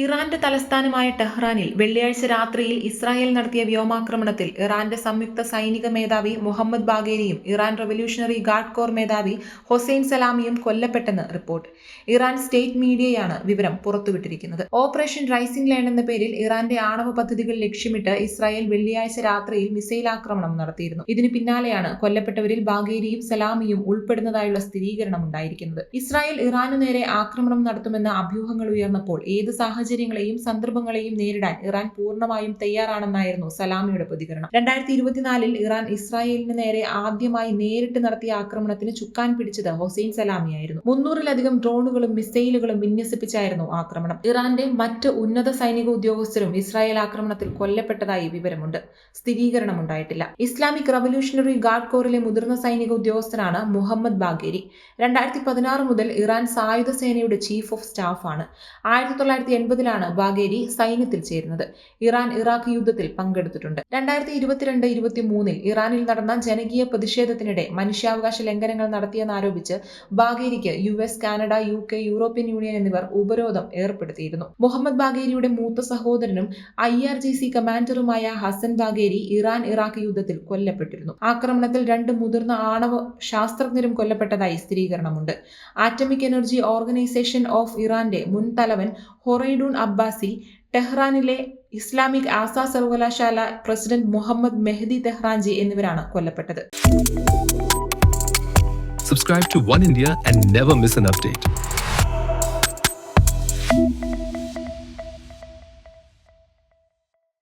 ഇറാന്റെ തലസ്ഥാനമായ ടെഹ്റാനിൽ വെള്ളിയാഴ്ച രാത്രിയിൽ ഇസ്രായേൽ നടത്തിയ വ്യോമാക്രമണത്തിൽ ഇറാന്റെ സംയുക്ത സൈനിക മേധാവി മുഹമ്മദ് ബാഗേരിയും ഇറാൻ റവല്യൂഷണറി ഗാർഡ് കോർ മേധാവി ഹൊസൈൻ സലാമിയും കൊല്ലപ്പെട്ടെന്ന് റിപ്പോർട്ട്. ഇറാൻ സ്റ്റേറ്റ് മീഡിയയാണ് വിവരം പുറത്തുവിട്ടിരിക്കുന്നത്. ഓപ്പറേഷൻ റൈസിംഗ് ലൈൻ എന്ന പേരിൽ ഇറാന്റെ ആണവ പദ്ധതികൾ ലക്ഷ്യമിട്ട് ഇസ്രായേൽ വെള്ളിയാഴ്ച രാത്രിയിൽ മിസൈൽ ആക്രമണം നടത്തിയിരുന്നു. ഇതിന് പിന്നാലെയാണ് കൊല്ലപ്പെട്ടവരിൽ ബാഗേരിയും സലാമിയും ഉൾപ്പെടുന്നതായുള്ള സ്ഥിരീകരണം ഉണ്ടായിരിക്കുന്നത്. ഇസ്രായേൽ ഇറാനു നേരെ ആക്രമണം നടത്തുമെന്ന അഭ്യൂഹങ്ങൾ ഉയർന്നപ്പോൾ ഏത് സാഹചര്യങ്ങളെയും സന്ദർഭങ്ങളെയും നേരിടാൻ ഇറാൻ പൂർണമായും തയ്യാറാണെന്നായിരുന്നു സലാമിയുടെ പ്രതികരണം. രണ്ടായിരത്തി ഇരുപത്തിനാലിൽ ഇറാൻ ഇസ്രായേലിന് നേരെ ആദ്യമായി നേരിട്ട് നടത്തിയ ആക്രമണത്തിന് ചുക്കാൻ പിടിച്ചത് ഹൊസൈൻ സലാമിയായിരുന്നു. മുന്നൂറിലധികം ഡ്രോണുകളും മിസൈലുകളും വിന്യസിപ്പിച്ചായിരുന്നു ആക്രമണം. ഇറാന്റെ മറ്റ് ഉന്നത സൈനിക ഉദ്യോഗസ്ഥരും ഇസ്രായേൽ ആക്രമണത്തിൽ കൊല്ലപ്പെട്ടതായി വിവരമുണ്ട്. സ്ഥിരീകരണം ഉണ്ടായിട്ടില്ല. ഇസ്ലാമിക് റവല്യൂഷണറി ഗാർഡ് കോറിലെ മുതിർന്ന സൈനിക ഉദ്യോഗസ്ഥനാണ് മുഹമ്മദ് ബാഗേരി. രണ്ടായിരത്തി പതിനാറ് മുതൽ ഇറാൻ സായുധ സേനയുടെ ചീഫ് ഓഫ് സ്റ്റാഫാണ്. ആയിരത്തി തൊള്ളായിരത്തി എൺപതിലാണ് ബാഗേരി സൈന്യത്തിൽ ചേരുന്നത്. ഇറാൻ ഇറാഖ് യുദ്ധത്തിൽ പങ്കെടുത്തിട്ടുണ്ട്. രണ്ടായിരത്തി ഇരുപത്തിരണ്ട് ഇരുപത്തി മൂന്നിൽ ഇറാനിൽ നടന്ന ജനകീയ പ്രതിഷേധത്തിനിടെ മനുഷ്യാവകാശ ലംഘനങ്ങൾ നടത്തിയെന്നാരോപിച്ച് ബാഗേരിക്ക് U S Canada U K European Union എന്നിവർ ഉപരോധം ഏർപ്പെടുത്തിയിരുന്നു. മുഹമ്മദ് ബാഗേരിയുടെ മൂത്ത സഹോദരനും ഐ ആർ ജി സി കമാൻഡറുമായ ഹസൻ ബാഗേരി ഇറാൻ ഇറാഖ് യുദ്ധത്തിൽ കൊല്ലപ്പെട്ടിരുന്നു. ആക്രമണത്തിൽ രണ്ട് മുതിർന്ന ആണവ ശാസ്ത്രജ്ഞരും കൊല്ലപ്പെട്ടതായി സ്ഥിരീകരണമുണ്ട്. ആറ്റമിക് എനർജി ഓർഗനൈസേഷൻ ഓഫ് ഇറാന്റെ മുൻ തലവൻ ഹൊറൈഡൂൺ അബ്ബാസി ടെഹ്റാനിലെ ഇസ്ലാമിക് ആസാ സർവകലാശാല പ്രസിഡന്റ് മുഹമ്മദ് മെഹദി തെഹ്റാൻജി എന്നിവരാണ് കൊല്ലപ്പെട്ടത് Subscribe to One India and never miss an update.